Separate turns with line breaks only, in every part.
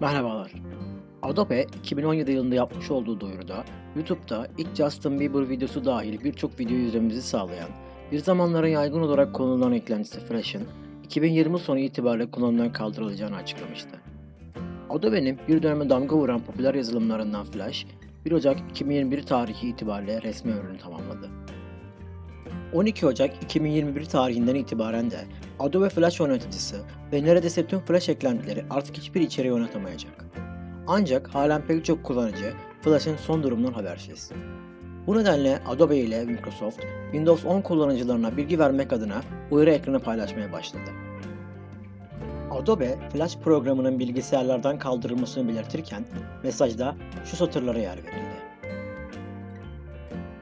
Merhabalar. Adobe 2017 yılında yapmış olduğu duyuruda YouTube'da ilk Justin Bieber videosu dahil birçok video izlememizi sağlayan, bir zamanların yaygın olarak kullanılan eklentisi Flash'ın 2020 sonu itibariyle kullanımdan kaldırılacağını açıklamıştı. Adobe'nin bir döneme damga vuran popüler yazılımlarından Flash, 1 Ocak 2021 tarihi itibariyle resmi ömrünü tamamladı. 12 Ocak 2021 tarihinden itibaren de Adobe Flash yöneticisi ve neredeyse tüm Flash eklentileri artık hiçbir içeriği oynatamayacak. Ancak halen pek çok kullanıcı Flash'ın son durumundan habersiz. Bu nedenle Adobe ile Microsoft, Windows 10 kullanıcılarına bilgi vermek adına uyarı ekranı paylaşmaya başladı. Adobe, Flash programının bilgisayarlardan kaldırılmasını belirtirken mesajda şu satırlara yer verildi.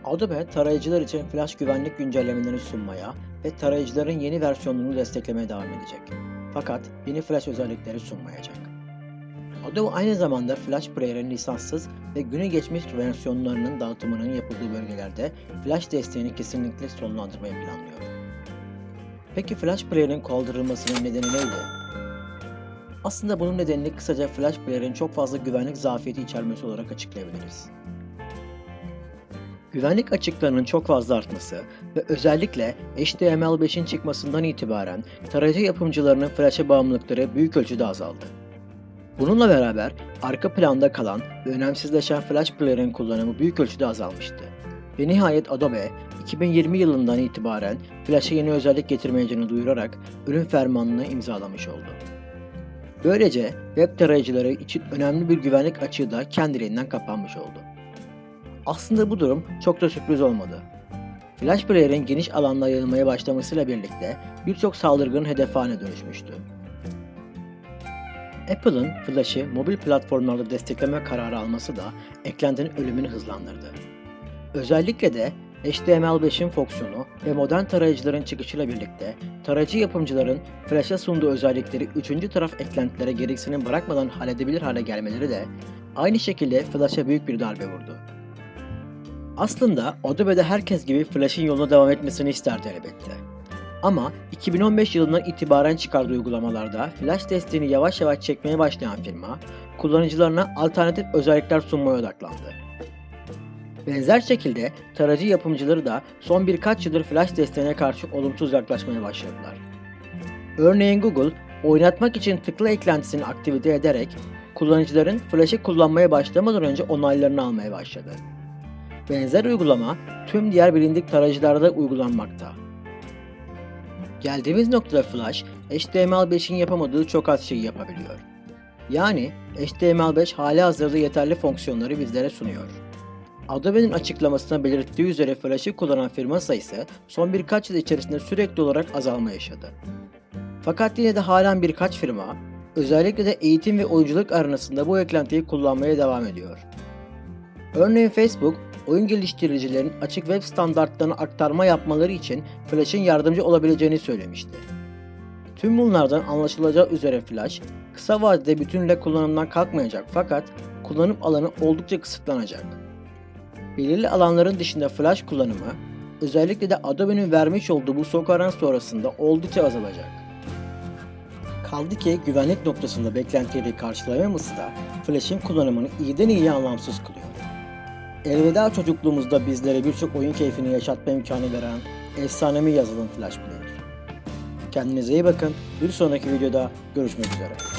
Adobe, tarayıcılar için Flash güvenlik güncellemelerini sunmaya ve tarayıcıların yeni versiyonunu desteklemeye devam edecek. Fakat yeni Flash özellikleri sunmayacak. Adobe aynı zamanda Flash Player'in lisanssız ve günü geçmiş versiyonlarının dağıtımının yapıldığı bölgelerde Flash desteğini kesinlikle sonlandırmayı planlıyor. Peki Flash Player'in kaldırılmasının nedeni neydi? Aslında bunun nedenini kısaca Flash Player'in çok fazla güvenlik zafiyeti içermesi olarak açıklayabiliriz. Güvenlik açıklarının çok fazla artması ve özellikle HTML5'in çıkmasından itibaren tarayıcı yapımcılarının Flash'a bağımlılıkları büyük ölçüde azaldı. Bununla beraber arka planda kalan ve önemsizleşen Flash Player'in kullanımı büyük ölçüde azalmıştı. Ve nihayet Adobe 2020 yılından itibaren Flash'a yeni özellik getirmeyeceğini duyurarak ürün fermanını imzalamış oldu. Böylece web tarayıcıları için önemli bir güvenlik açığı da kendiliğinden kapanmış oldu. Aslında bu durum çok da sürpriz olmadı. Flash Player'in geniş alanda yayılmaya başlamasıyla birlikte birçok saldırganın hedef haline dönüşmüştü. Apple'ın Flash'ı mobil platformlarda destekleme kararı alması da eklentinin ölümünü hızlandırdı. Özellikle de HTML5'in fonksiyonu ve modern tarayıcıların çıkışıyla birlikte tarayıcı yapımcıların Flash'a sunduğu özellikleri üçüncü taraf eklentilere gereksinim bırakmadan halledebilir hale gelmeleri de aynı şekilde Flash'a büyük bir darbe vurdu. Aslında Adobe'de herkes gibi Flash'ın yoluna devam etmesini isterdi elbette. Ama 2015 yılından itibaren çıkardığı uygulamalarda Flash desteğini yavaş yavaş çekmeye başlayan firma, kullanıcılarına alternatif özellikler sunmaya odaklandı. Benzer şekilde tarayıcı yapımcıları da son birkaç yıldır Flash desteğine karşı olumsuz yaklaşmaya başladılar. Örneğin Google, oynatmak için tıkla eklentisini aktive ederek kullanıcıların Flash'ı kullanmaya başlamadan önce onaylarını almaya başladı. Benzer uygulama tüm diğer bilindik tarayıcılarda uygulanmakta. Geldiğimiz noktada Flash, HTML5'in yapamadığı çok az şeyi yapabiliyor. Yani HTML5 hali hazırda yeterli fonksiyonları bizlere sunuyor. Adobe'nin açıklamasına belirttiği üzere Flash'ı kullanan firma sayısı son birkaç yıl içerisinde sürekli olarak azalma yaşadı. Fakat yine de halen birkaç firma, özellikle de eğitim ve oyunculuk aranasında bu eklentiyi kullanmaya devam ediyor. Örneğin Facebook, oyun geliştiricilerin açık web standartlarına aktarma yapmaları için Flash'ın yardımcı olabileceğini söylemişti. Tüm bunlardan anlaşılacağı üzere Flash, kısa vadede bütünle kullanımdan kalkmayacak fakat kullanım alanı oldukça kısıtlanacak. Belirli alanların dışında Flash kullanımı, özellikle de Adobe'nin vermiş olduğu bu sokaran sonrasında oldukça azalacak. Kaldı ki güvenlik noktasında beklentileri karşılayamaması da Flash'in kullanımını iyiden iyiye anlamsız kılıyor. Elveda çocukluğumuzda bizlere birçok oyun keyfini yaşatma imkanı veren efsanevi yazılım Flash Player. Kendinize iyi bakın. Bir sonraki videoda görüşmek üzere.